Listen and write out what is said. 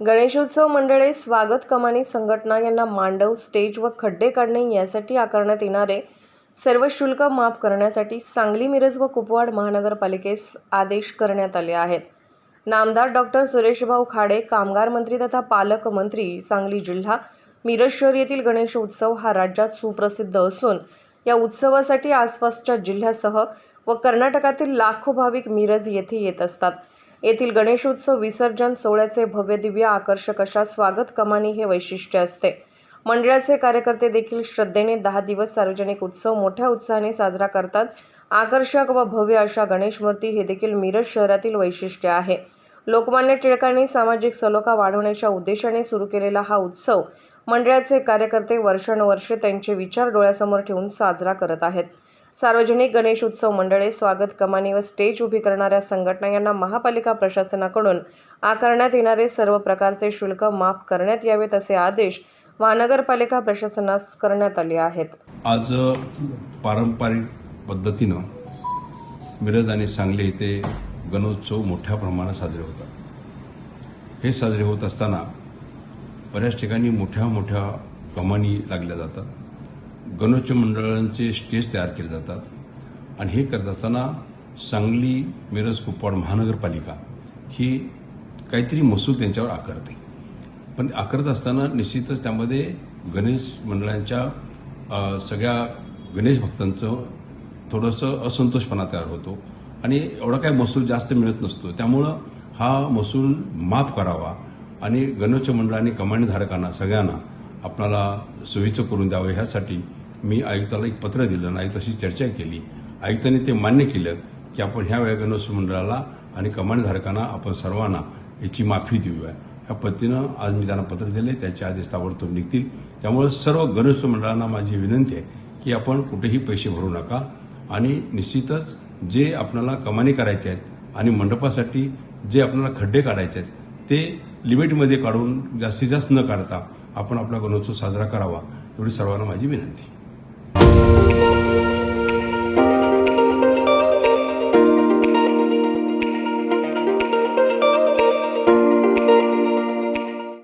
गणेशोत्सव मंडळे स्वागत कमानी संघटना यांना मांडव स्टेज व खड्डे काढणे यासाठी आकारण्यात येणारे सर्व शुल्क माफ करण्यासाठी सांगली मिरज व कुपवाड महानगरपालिकेस आदेश करण्यात आले आहेत. नामदार डॉक्टर सुरेशभाऊ खाडे कामगार मंत्री तथा पालकमंत्री सांगली जिल्हा मिरज शहर येथील गणेश उत्सव हा राज्यात सुप्रसिद्ध असून या उत्सवासाठी आसपासच्या जिल्ह्यासह व कर्नाटकातील लाखो भाविक मिरज येथे येत असतात. येथील गणेशोत्सव विसर्जन सोहळ्याचे भव्य दिव्य आकर्षक अशा स्वागत कमानी हे वैशिष्ट्य असते. मंडळाचे कार्यकर्ते देखील श्रद्धेने दहा दिवस सार्वजनिक उत्सव मोठ्या उत्साहाने साजरा करतात. आकर्षक व भव्य अशा गणेश मूर्ती हे देखील मिरज शहरातील वैशिष्ट्य आहे. लोकमान्य टिळकांनी सामाजिक सलोखा वाढवण्याच्या उद्देशाने सुरू केलेला हा उत्सव मंडळाचे कार्यकर्ते वर्षानुवर्षे त्यांचे विचार डोळ्यासमोर ठेवून साजरा करत आहेत. सार्वजनिक गणेश उत्सव मंडळे स्वागत कमानी व स्टेज उभी करणाऱ्या संघटना यांना महापालिका प्रशासनाकडून आकारण्यात येणारे सर्व प्रकारचे शुल्क माफ करण्यात यावेत असे आदेश महानगरपालिका प्रशासनास करण्यात आले आहेत. आज पारंपरिक पद्धतीनं मिरज आणि सांगली येथे गणोत्सव मोठ्या प्रमाणात साजरे होतात. हे साजरे होत असताना बऱ्याच ठिकाणी मोठ्या मोठ्या कमानी लागल्या जातात. गणोत्सव मंडळांचे स्टेज तयार केले जातात आणि हे करत असताना सांगली मिरज कुपवाड महानगरपालिका ही काहीतरी महसूल त्यांच्यावर आकारते. पण आकारत असताना निश्चितच त्यामध्ये गणेश मंडळांच्या सगळ्या गणेश भक्तांचं थोडंसं असंतोषपणा तयार होतो आणि एवढा काय महसूल जास्त मिळत नसतो. त्यामुळं हा महसूल माफ करावा आणि गणोच्च मंडळाने कमानीधारकांना सगळ्यांना आपणाला सोयीचं करून द्यावं ह्यासाठी मी आयुक्ताला एक पत्र दिलं आणि आयुक्ताशी चर्चा केली. आयुक्ताने ते मान्य केलं की आपण ह्या वेळेला गणेश मंडळाला आणि कमांडधारकांना आपण सर्वांना याची माफी देऊया. ह्या पद्धतीनं आज मी त्यांना पत्र दिले त्याचे आदेश ताबडतोब निघतील. त्यामुळे सर्व गणेश मंडळांना माझी विनंती आहे की आपण कुठेही पैसे भरू नका आणि निश्चितच जे आपल्याला कमानी करायचे आहेत आणि मंडपासाठी जे आपल्याला खड्डे काढायचे आहेत ते लिमिटमध्ये काढून जास्तीत जास्त न काढता आपण आपला गणोत्सव साजरा करावा एवढी सर्वांना माझी विनंती.